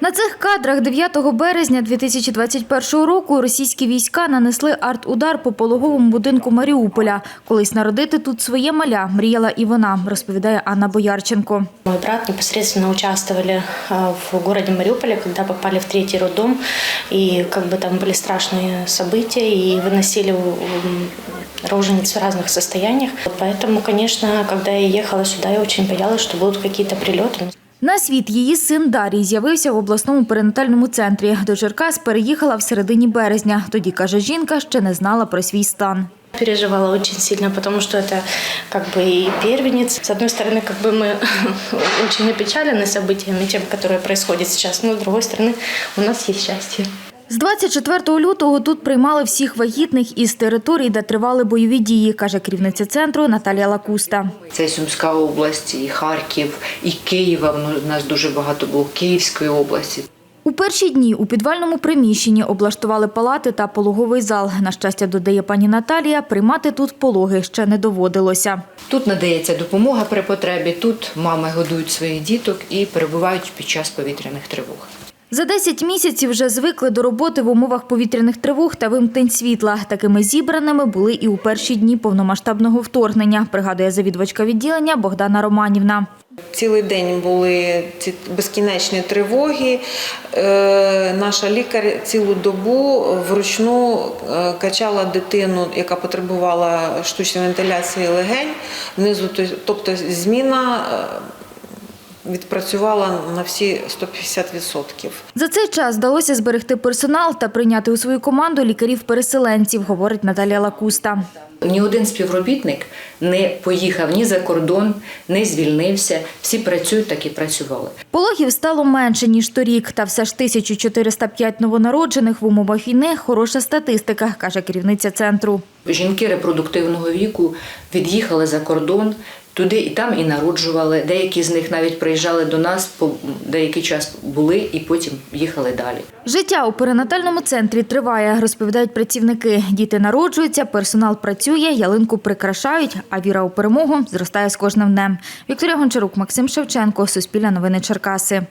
На цих кадрах 9 березня 2021 року російські війська нанесли арт-удар по пологовому будинку Маріуполя. Колись народити тут своє маля мріяла і вона, розповідає Анна Боярченко. Мой брат непосредственно участвовали а, в городе Мариуполе, когда попали в третий роддом, и как бы там были страшные события, и выносили м, рожениц в разных состояниях. Поэтому, конечно, когда я ехала сюда, я очень боялась, что будут какие-то прилеты. На світ її син Дарій з'явився в обласному перинатальному центрі. До Черкас переїхала в середині березня. Тоді, каже жінка, ще не знала про свій стан. Переживала очень сильно, потому что это как бы и первенец. С одной стороны, как бы мы очень опечалены событиями, тем, которые происходят сейчас, но с другой стороны, у нас есть счастье. З 24 лютого тут приймали всіх вагітних із територій, де тривали бойові дії, каже керівниця центру Наталія Лакуста. Це і Сумська область, і Харків, і Києва. У нас дуже багато було Київської області. У перші дні у підвальному приміщенні облаштували палати та пологовий зал. На щастя, додає пані Наталія, приймати тут пологи ще не доводилося. Тут надається допомога при потребі. Тут мами годують своїх діток і перебувають під час повітряних тривог. За 10 місяців вже звикли до роботи в умовах повітряних тривог та вимкнень світла. Такими зібраними були і у перші дні повномасштабного вторгнення, пригадує завідувачка відділення Богдана Романівна. Цілий день були ці безкінечні тривоги. Е, Наша лікар цілу добу вручну е, качала дитину, яка потребувала штучної вентиляції легень. Внизу, тобто зміна е, відпрацювала на всі 150%. За цей час вдалося зберегти персонал та прийняти у свою команду лікарів-переселенців, говорить Наталія Лакуста. Ні один співробітник не поїхав ні за кордон, не звільнився. Всі працюють, так і працювали. Пологів стало менше, ніж торік, та все ж 1405 новонароджених в умовах війни – хороша статистика, каже керівниця центру. Жінки репродуктивного віку від'їхали за кордон, туди і там і народжували. Деякі з них навіть приїжджали до нас, по деякий час були і потім їхали далі. Життя у перинатальному центрі триває, розповідають працівники. Діти народжуються, персонал працює, ялинку прикрашають, а віра у перемогу зростає з кожним днем. Вікторія Гончарук, Максим Шевченко, Суспільне новини Черкаси.